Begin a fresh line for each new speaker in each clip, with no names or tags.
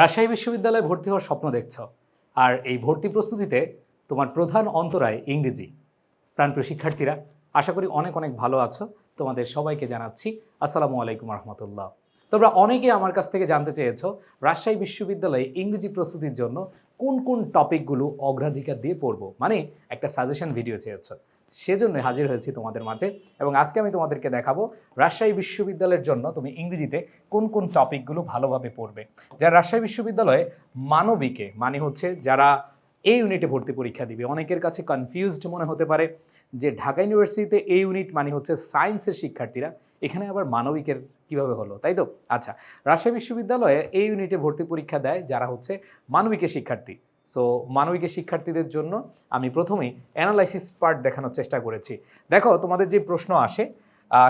রাজশাহী বিশ্ববিদ্যালয়ে ভর্তি হওয়ার স্বপ্ন দেখছ আর এই ভর্তি প্রস্তুতিতে তোমার প্রধান অন্তরায় ইংরেজি প্রাণপ্রিয় শিক্ষার্থীরা আশা করি অনেক অনেক ভালো আছো তোমাদের সবাইকে জানাচ্ছি আসসালামু আলাইকুম রহমতুল্লাহ তোমরা অনেকেই আমার কাছ থেকে জানতে চেয়েছ রাজশাহী বিশ্ববিদ্যালয়ে ইংরেজি প্রস্তুতির জন্য কোন কোন টপিকগুলো অগ্রাধিকার দিয়ে পড়ব মানে একটা সাজেশন ভিডিও চেয়েছ সেজন্য হাজির হয়েছি তোমাদের মাঝে এবং আজকে আমি তোমাদেরকে দেখাবো রাজশাহী বিশ্ববিদ্যালয়ের জন্য তুমি ইংরেজিতে কোন কোন টপিকগুলো ভালোভাবে পড়বে যারা রাজশাহী বিশ্ববিদ্যালয়ে মানবিকে মানে হচ্ছে যারা এই ইউনিটে ভর্তি পরীক্ষা দিবে অনেকের কাছে কনফিউজড মনে হতে পারে যে ঢাকা ইউনিভার্সিটিতে এই ইউনিট মানে হচ্ছে সায়েন্সের শিক্ষার্থীরা এখানে আবার মানবিকের কিভাবে হলো তাই তো আচ্ছা রাজশাহী বিশ্ববিদ্যালয়ে এই ইউনিটে ভর্তি পরীক্ষা দেয় যারা হচ্ছে মানবিকের শিক্ষার্থী সো মানবিকের শিক্ষার্থীদের জন্য আমি প্রথমেই অ্যানালাইসিস পার্ট দেখানোর চেষ্টা করেছি দেখো তোমাদের যে প্রশ্ন আসে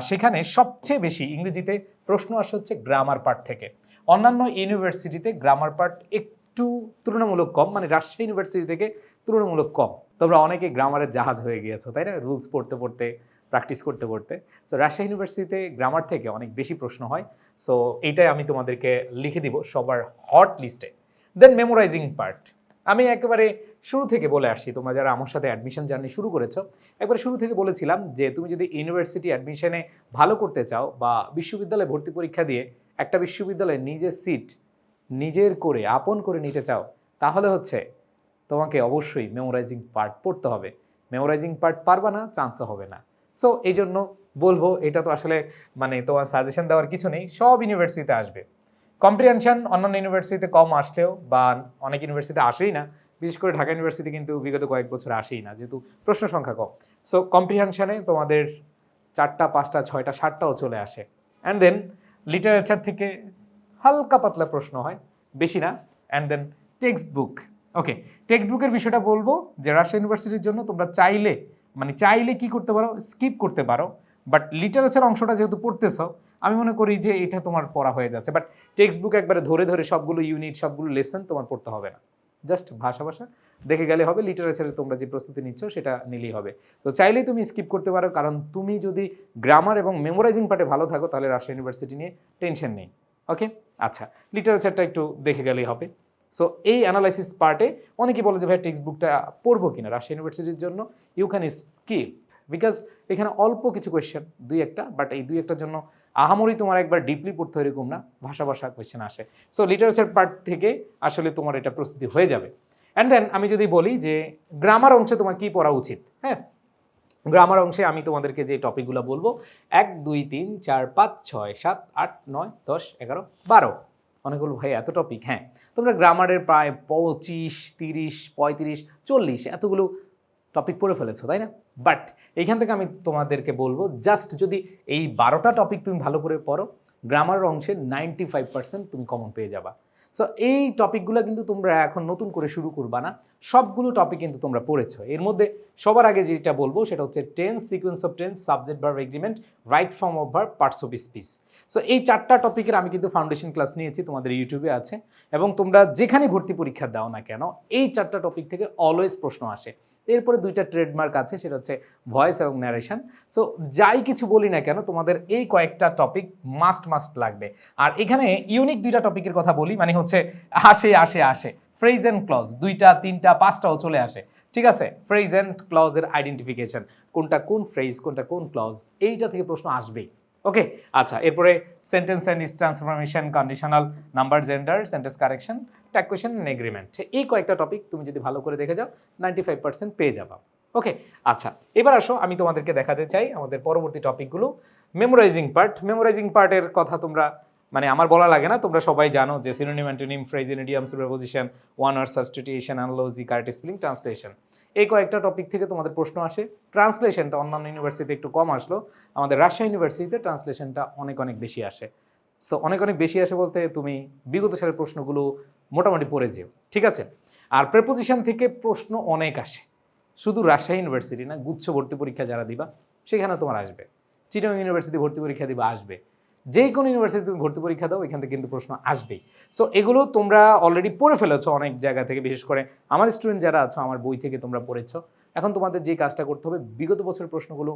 সেখানে সবচেয়ে বেশি ইংরেজিতে প্রশ্ন আসে হচ্ছে গ্রামার পার্ট থেকে অন্যান্য ইউনিভার্সিটিতে গ্রামার পার্ট একটু তুলনামূলক কম মানে রাজশাহী ইউনিভার্সিটি থেকে তুলনামূলক কম তোমরা অনেকে গ্রামারের জাহাজ হয়ে গিয়েছো তাই না রুলস পড়তে পড়তে প্র্যাকটিস করতে করতে সো রাজশাহী ইউনিভার্সিটিতে গ্রামার থেকে অনেক বেশি প্রশ্ন হয় সো এইটাই আমি তোমাদেরকে লিখে দিব সবার হট লিস্টে দেন মেমোরাইজিং পার্ট আমি একেবারে শুরু থেকে বলে আসছি তোমরা যারা আমার সাথে অ্যাডমিশন জার্নি শুরু করেছো একবার শুরু থেকে বলেছিলাম যে তুমি যদি ইউনিভার্সিটি অ্যাডমিশনে ভালো করতে চাও বা বিশ্ববিদ্যালয়ে ভর্তি পরীক্ষা দিয়ে একটা বিশ্ববিদ্যালয়ে নিজের সিট নিজের করে আপন করে নিতে চাও তাহলে হচ্ছে তোমাকে অবশ্যই মেমোরাইজিং পার্ট পড়তে হবে মেমোরাইজিং পার্ট পারবা না চান্সও হবে না সো এই জন্য বলবো এটা তো আসলে মানে তোমার সাজেশন দেওয়ার কিছু নেই সব ইউনিভার্সিটিতে আসবে কম্প্রিহেনশন অন্যান্য ইউনিভার্সিটিতে কম আসলেও বা অনেক ইউনিভার্সিটিতে আসেই না বিশেষ করে ঢাকা ইউনিভার্সিটি কিন্তু বিগত কয়েক বছর আসেই না যেহেতু প্রশ্ন সংখ্যা কম সো কম্প্রিহেনশনে তোমাদের চারটা পাঁচটা ছয়টা সাতটাও চলে আসে অ্যান্ড দেন লিটারেচার থেকে হালকা পাতলা প্রশ্ন হয় বেশি না and then textbook okay টেক্সট বুকের বিষয়টা বলবো যে রাশিয়া ইউনিভার্সিটির জন্য তোমরা চাইলে মানে চাইলে কি করতে পারো স্কিপ করতে পারো বাট লিটারেচার অংশটা যেহেতু পড়তেছ আমি মনে করি যে এটা তোমার পড়া হয়ে যাচ্ছে বাট টেক্সট বুক একবারে ধরে ধরে সবগুলো ইউনিট সবগুলো লেসন তোমার পড়তে হবে না জাস্ট ভাষা ভাষা দেখে গেলে হবে লিটারেচারে তোমরা যে প্রস্তুতি নিচ্ছ সেটা নিলেই হবে তো চাইলেই তুমি স্কিপ করতে পারো কারণ তুমি যদি গ্রামার এবং মেমোরাইজিং পার্টে ভালো থাকো তাহলে রাশিয়া ইউনিভার্সিটি নিয়ে টেনশন নেই ওকে আচ্ছা লিটারেচারটা একটু দেখে গেলেই হবে সো এই অ্যানালাইসিস পার্টে অনেকেই বলে যে ভাই টেক্সট বুকটা পড়বো কিনা রাশিয়া ইউনিভার্সিটির জন্য ইউ ক্যান স্কিপ বিকজ এখানে অল্প কিছু কোয়েশ্চেন দুই একটা বাট এই দুই একটার জন্য আহামরি তোমার একবার ডিপলি পড়তে এরকম না ভাষা ভাষা কোয়েশ্চেন আসে সো লিটারেচার পার্ট থেকে আসলে তোমার এটা প্রস্তুতি হয়ে যাবে অ্যান্ড দেন আমি যদি বলি যে গ্রামার অংশে তোমার কি পড়া উচিত হ্যাঁ গ্রামার অংশে আমি তোমাদেরকে যে টপিকগুলো বলবো এক দুই তিন চার পাঁচ ছয় সাত আট নয় দশ এগারো বারো অনেকগুলো ভাই এত টপিক হ্যাঁ তোমরা গ্রামারের প্রায় পঁচিশ তিরিশ পঁয়ত্রিশ চল্লিশ এতগুলো টপিক পড়ে ফেলেছো তাই না বাট এইখান থেকে আমি তোমাদেরকে বলবো জাস্ট যদি এই বারোটা টপিক তুমি ভালো করে পড়ো গ্রামার অংশে নাইনটি ফাইভ পার্সেন্ট তুমি কমন পেয়ে যাবা সো এই টপিকগুলো কিন্তু তোমরা এখন নতুন করে শুরু করবা না সবগুলো টপিক কিন্তু তোমরা পড়েছো এর মধ্যে সবার আগে যেটা বলবো সেটা হচ্ছে tense sequence of tense subject verb agreement right form of verb parts of speech so এই চারটা টপিকের আমি কিন্তু ফাউন্ডেশন ক্লাস নিয়েছি তোমাদের ইউটিউবে আছে এবং তোমরা যেখানে ভর্তি পরীক্ষা দাও না কেন এই চারটা টপিক থেকে অলওয়েজ প্রশ্ন আসে এরপরে দুইটা ট্রেডমার্ক আছে সেটা হচ্ছে ভয়েস এবং ন্যারেশন সো যাই কিছু বলি না কেন তোমাদের এই কয়েকটা টপিক মাস্ট মাস্ট লাগবে আর এখানে ইউনিক দুইটা টপিকের কথা বলি মানে হচ্ছে আসে আসে আসে ফ্রেজ অ্যান্ড ক্লজ দুইটা তিনটা পাঁচটাও চলে আসে ঠিক আছে ফ্রেজ অ্যান্ড ক্লজের আইডেন্টিফিকেশন কোনটা কোন ফ্রেজ কোনটা কোন ক্লজ এইটা থেকে প্রশ্ন আসবেই ওকে আচ্ছা এরপরে sentence and is transformation conditional number gender sentence correction tag question and agreement এই কয়েকটা টপিক তুমি যদি ভালো করে দেখে যাও নাইনটি ফাইভ পার্সেন্ট পেয়ে যাবা ওকে আচ্ছা এবার আসো আমি তোমাদেরকে দেখাতে চাই আমাদের পরবর্তী টপিকগুলো মেমোরাইজিং পার্ট মেমোরাইজিং পার্টের কথা তোমরা মানে আমার বলা লাগে না তোমরা সবাই জানো যে synonym antonym phrases and idioms preposition one আর সাবস্টিটিউশন অ্যান্ড লজিক ট্রান্সলেশন এই কয়েকটা টপিক থেকে তোমাদের প্রশ্ন আসে ট্রান্সলেশনটা অন্যান্য ইউনিভার্সিটিতে একটু কম আসলো আমাদের রাশিয়া ইউনিভার্সিটিতে ট্রান্সলেশনটা অনেক অনেক বেশি আসে সো অনেক অনেক বেশি আসে বলতে তুমি বিগত সালের প্রশ্নগুলো মোটামুটি পড়ে যেও ঠিক আছে আর প্রেপোজিশন থেকে প্রশ্ন অনেক আসে শুধু রাশিয়া ইউনিভার্সিটি না গুচ্ছ ভর্তি পরীক্ষা যারা দিবা সেখানে তোমার আসবে চিটং ইউনিভার্সিটি ভর্তি পরীক্ষা দিবা আসবে যে কোনো ইউনিভার্সিটিতে তুমি ভর্তি পরীক্ষা দাও এখান থেকে কিন্তু প্রশ্ন আসবেই সো এগুলো তোমরা অলরেডি পড়ে ফেলেছো অনেক জায়গা থেকে বিশেষ করে আমার স্টুডেন্ট যারা আছো আমার বই থেকে তোমরা পড়েছ এখন তোমাদের যে কাজটা করতে হবে বিগত বছরের প্রশ্নগুলো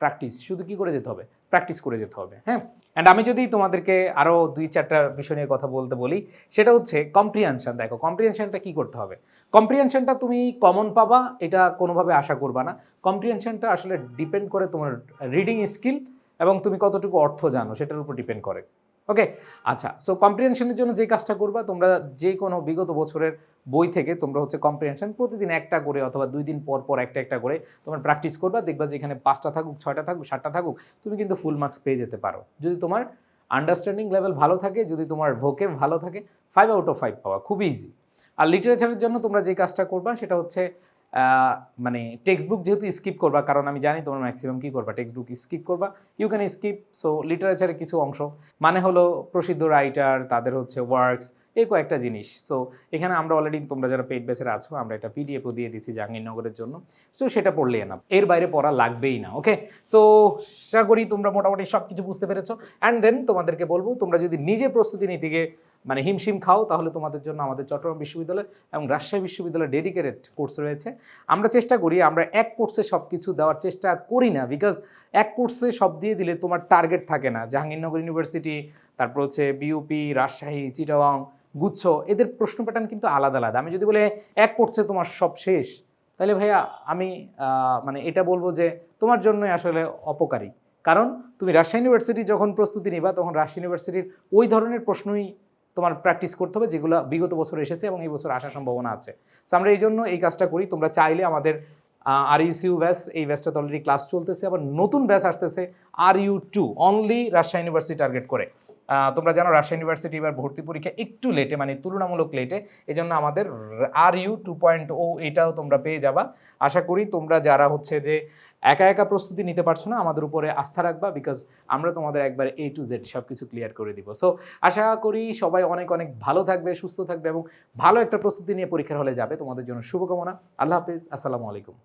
প্র্যাকটিস শুধু কি করে যেতে হবে প্র্যাকটিস করে যেতে হবে হ্যাঁ অ্যান্ড আমি যদি তোমাদেরকে আরও দুই চারটা বিষয় নিয়ে কথা বলতে বলি সেটা হচ্ছে কম্প্রিহেনশান দেখো কম্প্রিহেনশানটা কি করতে হবে কম্প্রিহেনশানটা তুমি কমন পাবা এটা কোনোভাবে আশা করবা না কম্প্রিহেনশানটা আসলে ডিপেন্ড করে তোমার রিডিং স্কিল এবং তুমি কতটুকু অর্থ জানো সেটার উপর ডিপেন্ড করে ওকে আচ্ছা সো কম্প্রিহেনশনের জন্য যে কাজটা করবা তোমরা যে কোনো বিগত বছরের বই থেকে তোমরা হচ্ছে কম্প্রিহেনশন প্রতিদিন একটা করে অথবা দুই দিন পর পর একটা একটা করে তোমার প্র্যাকটিস করবা দেখবা যে এখানে পাঁচটা থাকুক ছয়টা থাকুক সাতটা থাকুক তুমি কিন্তু ফুল মার্কস পেয়ে যেতে পারো যদি তোমার আন্ডারস্ট্যান্ডিং লেভেল ভালো থাকে যদি তোমার ভোকে ভালো থাকে ফাইভ আউট অফ ফাইভ পাওয়া খুবই ইজি আর লিটারেচারের জন্য তোমরা যে কাজটা করবা সেটা হচ্ছে মানে টেক্সট বুক যেহেতু স্কিপ করবা কারণ আমি জানি তোমরা ম্যাক্সিমাম কী করবা টেক্সট বুক স্কিপ করবা ইউ ক্যান স্কিপ সো লিটারেচারের কিছু অংশ মানে হলো প্রসিদ্ধ রাইটার তাদের হচ্ছে ওয়ার্কস এই কয়েকটা জিনিস সো এখানে আমরা অলরেডি তোমরা যারা পেট বেসের আছো আমরা একটা পিডিএফও দিয়ে দিচ্ছি জাহাঙ্গীরনগরের জন্য সো সেটা পড়লেই না এর বাইরে পড়া লাগবেই না ওকে সো আশা করি তোমরা মোটামুটি সব কিছু বুঝতে পেরেছো অ্যান্ড দেন তোমাদেরকে বলবো তোমরা যদি নিজে প্রস্তুতি নিতে গিয়ে মানে হিমশিম খাও তাহলে তোমাদের জন্য আমাদের চট্টগ্রাম বিশ্ববিদ্যালয় এবং রাজশাহী বিশ্ববিদ্যালয় ডেডিকেটেড কোর্স রয়েছে আমরা চেষ্টা করি আমরা এক কোর্সে সব কিছু দেওয়ার চেষ্টা করি না বিকজ এক কোর্সে সব দিয়ে দিলে তোমার টার্গেট থাকে না জাহাঙ্গীরনগর ইউনিভার্সিটি তারপর হচ্ছে বিউপি রাজশাহী চিটাওয়াং গুচ্ছ এদের প্রশ্ন প্যাটার্ন কিন্তু আলাদা আলাদা আমি যদি বলে এক কোর্সে তোমার সব শেষ তাহলে ভাইয়া আমি মানে এটা বলবো যে তোমার জন্যই আসলে অপকারী কারণ তুমি রাজশাহী ইউনিভার্সিটি যখন প্রস্তুতি নিবা তখন রাজশাহী ইউনিভার্সিটির ওই ধরনের প্রশ্নই তোমার প্র্যাকটিস করতে হবে যেগুলো বিগত বছর এসেছে এবং এই বছর আসার সম্ভাবনা আছে সো আমরা এই জন্য এই কাজটা করি তোমরা চাইলে আমাদের আর ইউসিউ ব্যাস এই ব্যাচটা তো অলরেডি ক্লাস চলতেছে আবার নতুন ব্যাস আসতেছে R U two only Rajshahi University target করে তোমরা জানো রাশিয়া ইউনিভার্সিটি এবার ভর্তি পরীক্ষা একটু লেটে মানে তুলনামূলক লেটে এই জন্য আমাদের R U two point O এটাও তোমরা পেয়ে যাবা আশা করি তোমরা যারা হচ্ছে যে একা একা প্রস্তুতি নিতে পারছো না আমাদের উপরে আস্থা রাখবা বিকজ আমরা তোমাদের একবার এ টু জেড সব কিছু ক্লিয়ার করে দিব সো আশা করি সবাই অনেক অনেক ভালো থাকবে সুস্থ থাকবে এবং ভালো একটা প্রস্তুতি নিয়ে পরীক্ষার হলে যাবে তোমাদের জন্য শুভকামনা আল্লাহ হাফিজ আসসালামু আলাইকুম